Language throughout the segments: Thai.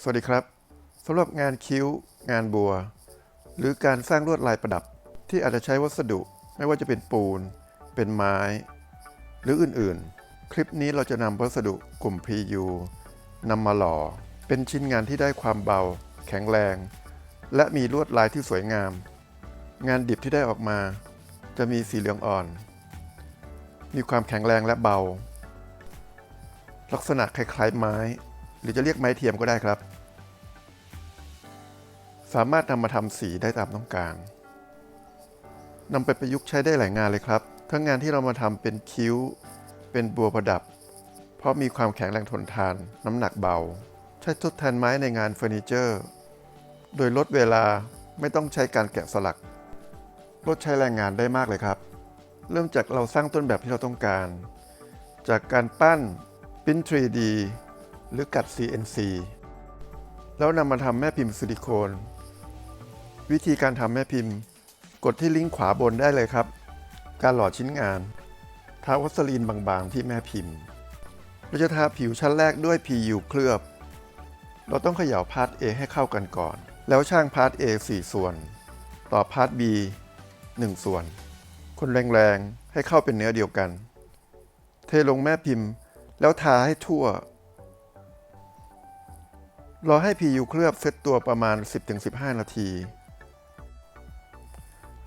สวัสดีครับสำหรับงานคิ้ว งานบัว หรือการสร้างลวดลายประดับที่อาจจะใช้วัสดุ ไม่ว่าจะเป็นปูน เป็นไม้ หรืออื่นๆ คลิปนี้เราจะนำวัสดุกลุ่ม PU นำมาหล่อ เป็นชิ้นงานที่ได้ความเบา แข็งแรง และมีลวดลายที่สวยงาม งานดิบที่ได้ออกมา จะมีสีเหลืองอ่อน มีความแข็งแรงและเบา ลักษณะคล้ายๆไม้ หรือจะเรียกไม้เทียมก็ได้ครับ สามารถนำมาทำสีได้ตามต้องการนำไปประยุกต์ใช้ได้หลายงานเลยครับ ทั้งงานที่เรามาทำเป็นคิ้ว เป็นบัวประดับ เพราะมีความแข็งแรงทนทาน น้ำหนักเบา ใช้ทดแทนไม้ในงานเฟอร์นิเจอร์ โดยลดเวลาไม่ต้องใช้การแกะสลัก ลดใช้แรงงานได้มากเลยครับ เริ่มจากเราสร้างต้นแบบที่เราต้องการ จากการปั้น ปิ้น 3D หรือกัด CNC แล้วนำมาทำแม่พิมพ์ซิลิโคน วิธีการทำแม่พิมพ์ กดที่ลิงก์ขวาบนได้เลยครับ การหล่อชิ้นงาน ทาวัสลีนบางๆ ที่แม่พิมพ์เราจะทาผิวชั้นแรกด้วย PU เคลือบ เราต้องเขย่าพาร์ท A ให้เข้ากันก่อน แล้วช่างพาร์ท A 4 ส่วน ต่อพาร์ท B 1 ส่วน คนแรงๆ ให้เข้าเป็นเนื้อเดียวกัน เทลงแม่พิมพ์ แล้วทาให้ทั่ว รอให้ PU เคลือบเซตตัวประมาณ 10-15 นาที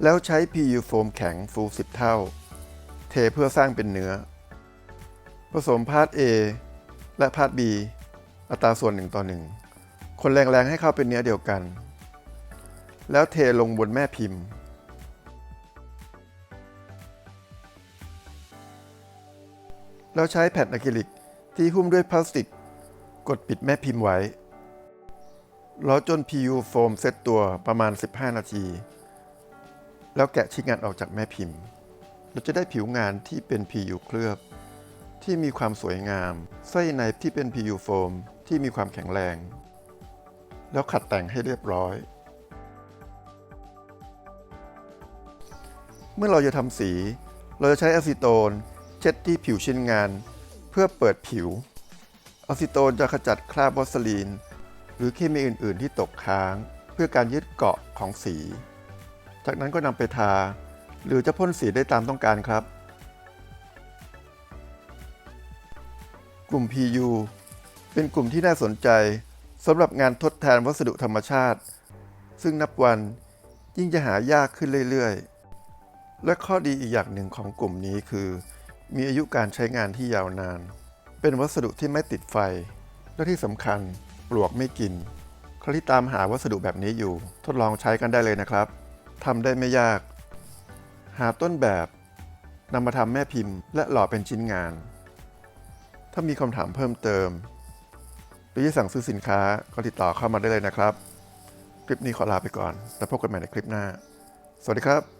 แล้วใช้ PU โฟมแข็งฟู 10 เท่า เทเพื่อสร้างเป็นเนื้อ ผสมพาร์ท A และพาร์ท B อัตราส่วน 1 ต่อ 1 คนแรงๆให้เข้าเป็นเนื้อเดียวกัน แล้วเทลงบนแม่พิมพ์แล้วใช้แผ่นอะคริลิกที่หุ้มด้วยพลาสติก กดปิดแม่พิมพ์ไว้ รอจน PU โฟมเซตตัวประมาณ 15 นาที แล้วแกะชิ้นงานออกจากแม่พิมพ์ เราจะได้ผิวงานที่เป็น PU เคลือบ ที่มีความสวยงาม ไส้ในที่เป็น PU โฟมที่มีความแข็งแรง แล้วขัดแต่งให้เรียบร้อย เมื่อเราจะทำสี เราจะใช้อะซิโตนเช็ดที่ผิวชิ้นงาน เพื่อเปิดผิวอะซิโตนจะขจัดคราบวัสลีน หรือเคมีอื่น ๆ ที่ตกค้าง เพื่อการยึดเกาะของสี จากนั้นก็นำไปทา หรือจะพ่นสีได้ตามต้องการครับ กลุ่ม PU เป็นกลุ่มที่น่าสนใจสำหรับงานทดแทนวัสดุธรรมชาติ ซึ่งนับวันยิ่งจะหายากขึ้นเรื่อย ๆ และข้อดีอีกอย่างหนึ่งของกลุ่มนี้คือ มีอายุการใช้งานที่ยาวนาน เป็นวัสดุที่ไม่ติดไฟ และที่สำคัญ ปลวกไม่กิน ใครที่ตามหาวัสดุแบบนี้อยู่ ทดลองใช้กันได้เลยนะครับทำได้ไม่ยาก หาต้นแบบนำมาทำแม่พิมพ์ และหล่อเป็นชิ้นงาน ถ้ามีคำถามเพิ่มเติม หรือจะสั่งซื้อสินค้าก็ติดต่อเข้ามาได้เลยนะครับ คลิปนี้ขอลาไปก่อนแล้วพบกันใหม่ในคลิปหน้า สวัสดีครับ